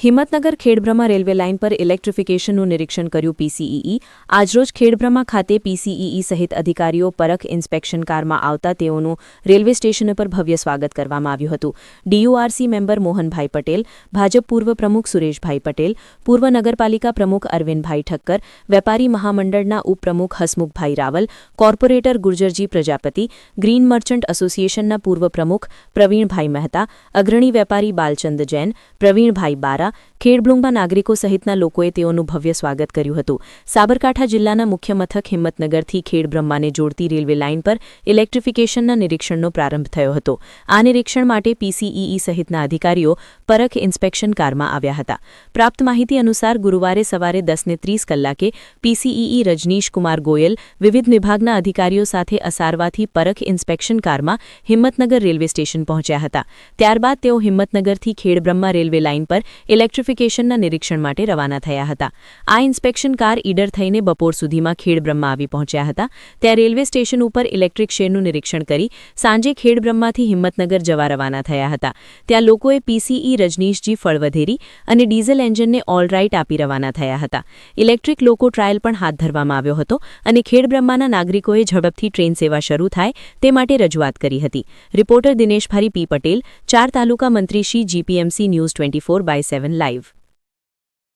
Himmatnagar Khedbrahma railway line પર ઇલેક્ટ્રિફિકેશનનું નિરીક્ષણ કર્યું પીસીઈઈ. આજરોજ ખેડબ્રહ્મા ખાતે પીસીઈઈ સહિત અધિકારીઓ પરખ ઇન્સ્પેક્શન કારમાં આવતા તેઓનું રેલવે સ્ટેશન પર ભવ્ય સ્વાગત કરવામાં આવ્યું હતું. ડીયુઆરસી મેમ્બર મોહનભાઈ પટેલ, ભાજપ પૂર્વ પ્રમુખ સુરેશભાઈ પટેલ, પૂર્વ નગરપાલિકા પ્રમુખ અરવિંદભાઈ ઠક્કર, વેપારી મહામંડળના ઉપપ્રમુખ Hasmukhbhai Raval, corporator Gurjarji Prajapati, grain merchant એસોસિએશનના પૂર્વ પ્રમુખ પ્રવીણભાઈ મહેતા, અગ્રણી વેપારી બાલચંદ જૈન, પ્રવીણભાઈ બારા ખેડબ્લુંગમાં નાગરિકો સહિતના લોકોએ તેઓનું ભવ્ય સ્વાગત કર્યું હતું. સાબરકાંઠા જિલ્લાના મુખ્ય મથક હિંમતનગરથી ખેડબ્રહ્માને જોડતી રેલવે લાઇન પર ઇલેક્ટ્રિફિકેશનના નિરીક્ષણનો પ્રારંભ થયો હતો. આ નિરીક્ષણ માટે પીસીઈઈ સહિતના અધિકારીઓ પરખ ઇન્સ્પેક્શન કારમાં આવ્યા હતા. પ્રાપ્ત માહિતી અનુસાર ગુરુવારે સવારે દસને ત્રીસ કલાકે પીસીઈઈ રજનીશ કુમાર ગોયલ વિવિધ વિભાગના અધિકારીઓ સાથે અસારવાથી પરખ ઇન્સ્પેક્શન કારમાં હિંમતનગર રેલવે સ્ટેશન પહોંચ્યા હતા. ત્યારબાદ તેઓ હિંમતનગરથી ખેડબ્રહ્મા રેલવે લાઇન પર ઇલેક્ટ્રિફિકેશનના નિરીક્ષણ માટે રવાના થયા હતા. આ ઇન્સ્પેક્શન કાર ઈડર થઈને બપોર સુધીમાં ખેડબ્રહ્મા આવી પહોંચ્યા હતા. ત્યાં રેલવે સ્ટેશન ઉપર ઇલેક્ટ્રિક શેરનું નિરીક્ષણ કરી સાંજે ખેડબ્રહ્માથી હિંમતનગર જવા રવાના થયા હતા. ત્યાં લોકોએ પીસીઈ રજનીશજી ફળવધેરી અને ડીઝલ એન્જિનને ઓલરાઇટ આપી રવાના થયા હતા. ઇલેક્ટ્રિક લોકો ટ્રાયલ પણ હાથ ધરવામાં આવ્યો હતો અને ખેડબ્રહ્માના નાગરિકોએ ઝડપથી ટ્રેન સેવા શરૂ થાય તે માટે રજૂઆત કરી હતી. રિપોર્ટર દિનેશભારી પી પટેલ, ચાર તાલુકા મંત્રી Shri GPMC news twenty four by seven. live.